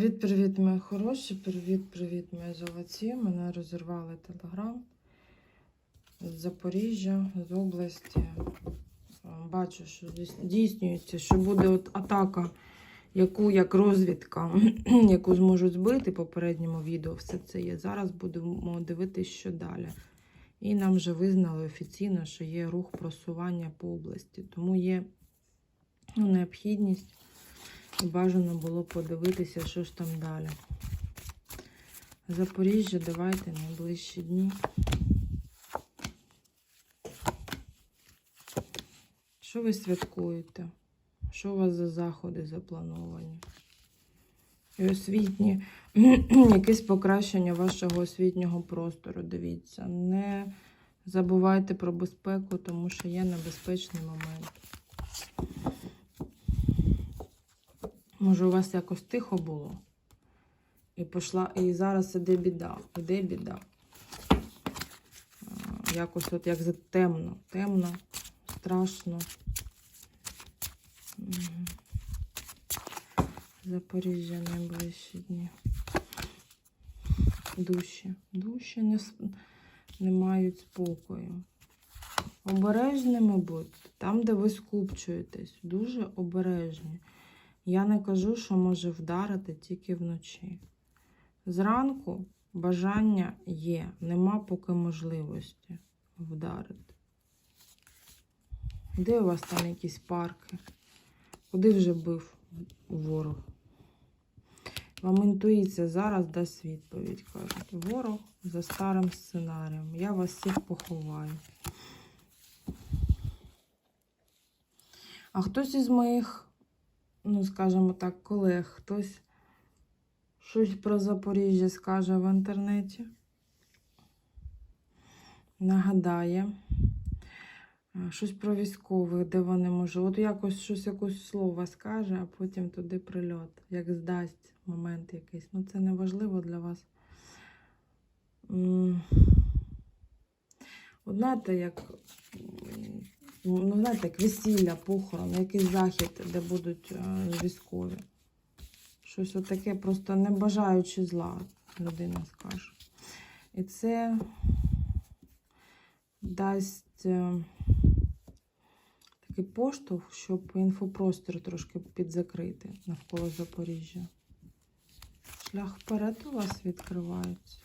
Привіт-привіт, мої хороші, привіт-привіт, мої золоті. Мене розірвали телеграм з Запоріжжя, з області. Бачу, що здійснюється, що буде от атака, яку як розвідка, яку зможуть збити попередньому відео. Все це є. Зараз будемо дивитися, що далі. І нам вже визнали офіційно, що є рух просування по області. Тому є необхідність. Бажано було подивитися, що ж там далі. Запоріжжя, давайте найближчі дні. Що ви святкуєте? Що у вас за заходи заплановані? І освітні, якесь покращення вашого освітнього простору. Дивіться. Не забувайте про безпеку, тому що є небезпечний момент. Може, у вас якось тихо було? І пішла, і зараз іде біда. Іде біда. Якось от як темно. Темно, страшно. Запоріжжя найближчі дні. Душі. Душі не, не мають спокою. Обережними будьте. Там, де ви скупчуєтесь, дуже обережні. Я не кажу, що може вдарити тільки вночі. Зранку бажання є, нема поки можливості вдарити. Де у вас там якісь парки? Куди вже бив ворог? Вам інтуїція зараз дасть відповідь, кажуть. Ворог за старим сценарієм. Я вас всіх поховаю. А хтось із моїх ну, скажімо так, колег, хтось щось про Запоріжжя скаже в інтернеті, нагадає, е, щось про військових, де вони можуть. От якось щось якось слово скаже, а потім туди прильот, як здасть момент якийсь. Ну, це не важливо для вас. От знаєте, як ну, знаєте, як весілля, похорон, якийсь захід, де будуть е, військові. Щось отаке, просто не бажаючи зла, людина скаже. І це дасть е, такий поштовх, щоб інфопростір трошки підзакрити навколо Запоріжжя. Шлях вперед у вас відкривається.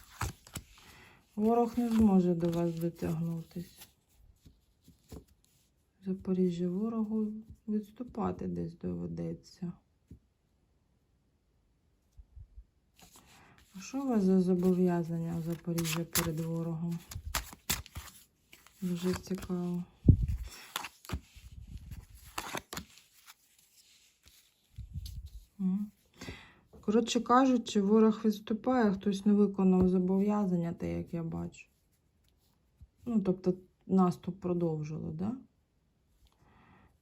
Ворог не зможе до вас дотягнутися. Запоріжжя ворогу відступати десь доведеться. А що у вас за зобов'язання Запоріжжя перед ворогом? Дуже цікаво. Коротше кажучи, ворог відступає, хтось не виконав зобов'язання, те, як я бачу. Ну, тобто наступ продовжили, да?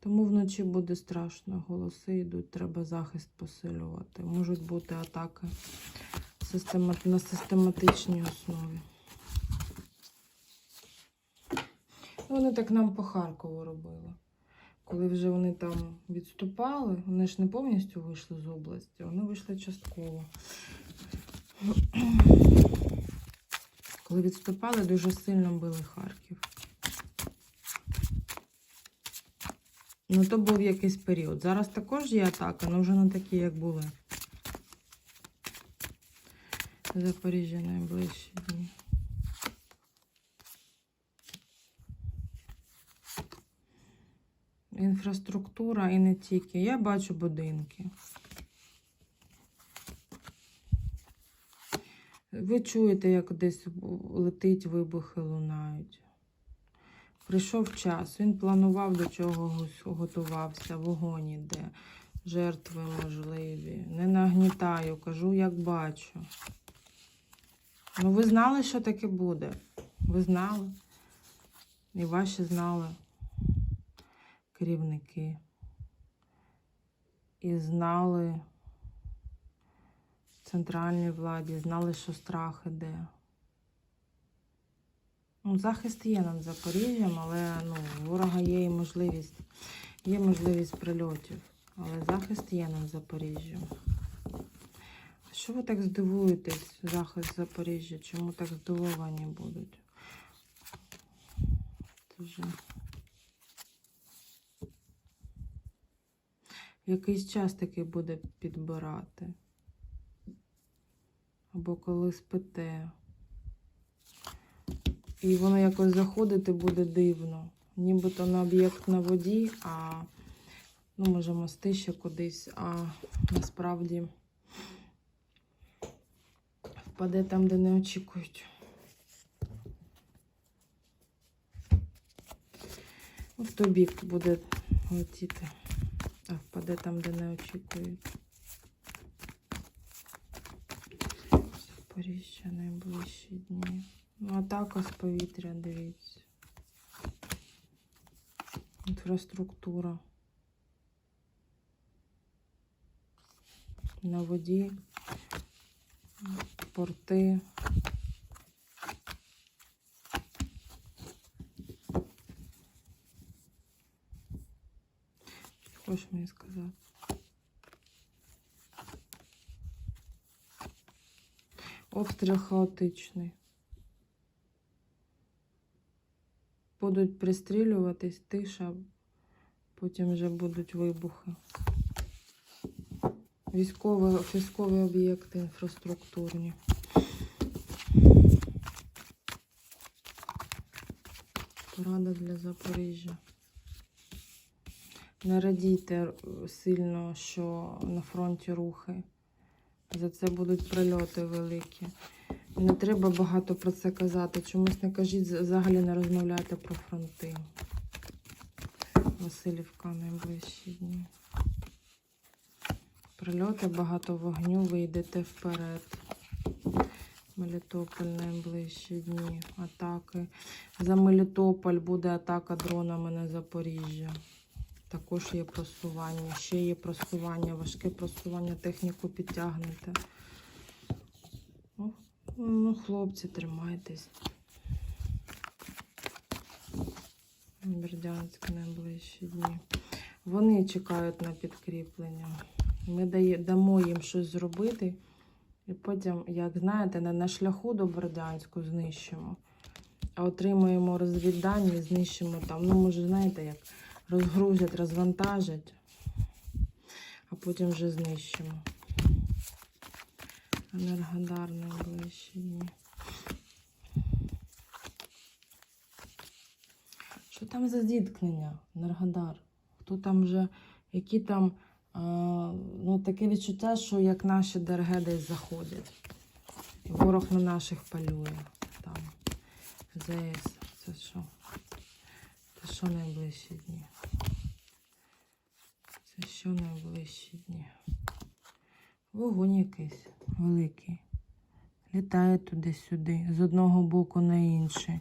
Тому вночі буде страшно. Голоси йдуть, треба захист посилювати. Можуть бути атаки на систематичній основі. Вони так нам по Харкову робили. Коли вже вони там відступали, вони ж не повністю вийшли з області, вони вийшли частково. Коли відступали, дуже сильно били Харків. Ну, то був якийсь період. Зараз також є атака, але вже не такі, як були. Запоріжжя найближчі дні. Інфраструктура і не тільки. Я бачу будинки. Ви чуєте, як десь летить вибухи лунають. Прийшов час, він планував до чогось готувався, вогонь іде, жертви можливі. Не нагнітаю, кажу, як бачу. Ну, ви знали, що таке буде? Ви знали? І ваші знали керівники. І знали центральній владі, знали, що страх іде. Ну, захист є над Запоріжжям, але ну, ворога є і можливість, є можливість прильотів. Але захист є над Запоріжжям. Що ви так здивуєтесь, захист Запоріжжя? Чому так здивовані будуть? Вже... Якийсь час таки буде підбирати. Або коли спите. І воно якось заходити буде дивно. Нібито на об'єкт на воді, а ну, може, мости ще кудись, а насправді впаде там, де не очікують. В той бік буде летіти, а впаде там, де не очікують. Запоріжжя найближчі дні. Ну, атака з повітря, дивіться. Інфраструктура. На воді, порти. Хочеш мені сказати? Обстріл хаотичний. Будуть пристрілюватись, тиша, потім вже будуть вибухи. Військові, військові об'єкти інфраструктурні. Порада для Запоріжжя. Не радійте сильно, що на фронті рухи. За це будуть прильоти великі. Не треба багато про це казати. Чомусь не кажіть, взагалі не розмовляйте про фронти. Васильівка найближчі дні. Прильоти, багато вогню, ви йдете вперед. Мелітополь найближчі дні. Атаки. За Мелітополь буде атака дронами на Запоріжжя. Також є просування. Ще є просування, важке просування, техніку підтягнете. Ну, хлопці, тримайтесь. Бердянськ найближчі дні. Вони чекають на підкріплення. Ми дамо їм щось зробити. І потім, як знаєте, на шляху до Бердянську знищимо, а отримуємо розвіддані і знищимо там. Ну, може, знаєте, як розгрузять, розвантажать, а потім вже знищимо. Енергодар найближчі дні. Що там за зіткнення, Енергодар? Хто там вже, які там, а, ну таке відчуття, що як наші ДРГ десь заходять. Ворог на наших полює. Там. ЗС. Це що? Це що найближчі дні? Що найближчі дні? Вогонь якийсь великий. Літає туди-сюди, з одного боку на інший.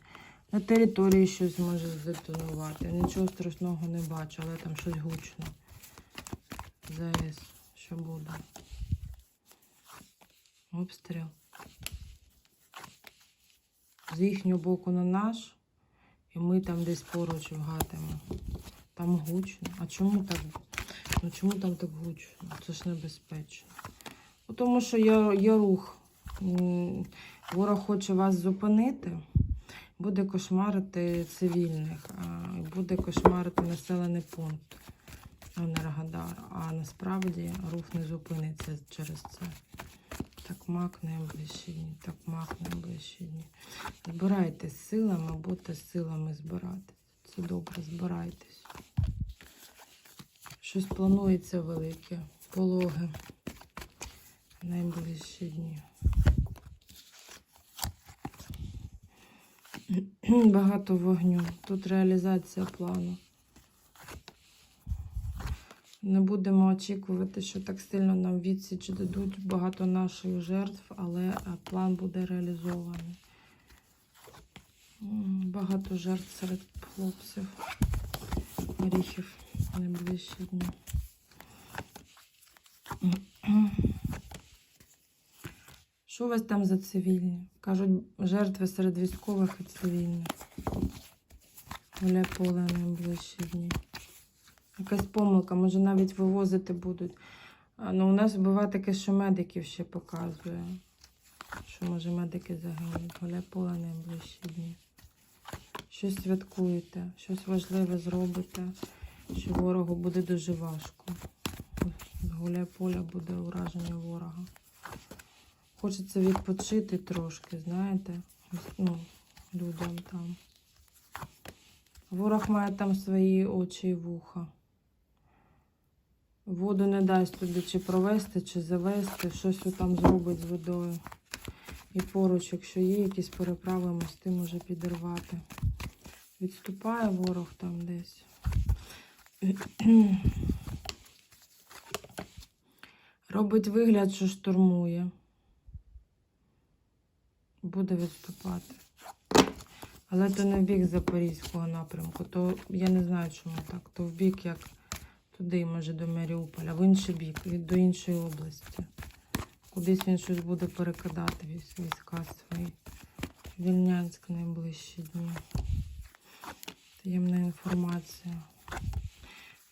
На території щось може здетонувати. Нічого страшного не бачу, але там щось гучно. Зараз що буде? Обстріл. З їхнього боку на наш, і ми там десь поруч вгатимо. Там гучно. А чому так? Ну чому там так гучно? Це ж небезпечно. Ну, Тому що є, є рух. Ворог хоче вас зупинити, буде кошмарити цивільних, буде кошмарити населений пункт Енергодар. А насправді рух не зупиниться через це. Так мак найближчі так мак найближчі. Збирайтесь силами, будьте силами збиратись. Це добре, збирайтесь. Щось планується велике, пологи найближчі дні. Багато вогню. Тут реалізація плану. Не будемо очікувати, що так сильно нам відсіч дадуть багато наших жертв, але е, план буде реалізований. Багато жертв серед хлопців. Оріхів найближчі дні. Що у вас там за цивільні? Кажуть, жертви серед військових і цивільних. Гуляй поле найближчі дні. Якась помилка, може навіть вивозити будуть. Ну, у нас буває таке, що медиків ще показує. Що може медики загинуть. Гуляй поле найближчі дні. Щось святкуєте, щось важливе зробите, що ворогу буде дуже важко. З гуляй поля буде ураження ворога. Хочеться відпочити трошки, знаєте, ну, людям там. Ворог має там свої очі і вуха. Воду не дасть туди чи провести, чи завести, щось там зробить з водою. І поруч, якщо є якісь переправи, мости може підірвати. Відступає ворог там десь. Робить вигляд, що штурмує. Буде відступати. Але то не в бік Запорізького напрямку, то я не знаю, чому так. То в бік як туди, може, до Маріуполя, в інший бік, до іншої області. Кудись він щось буде перекидати військ- війська свої. Вільнянськ найближчі дні. Таємна інформація.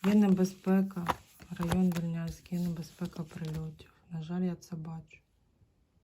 Є небезпека, район Вільнянський, є небезпека прильотів. На жаль, я це бачу.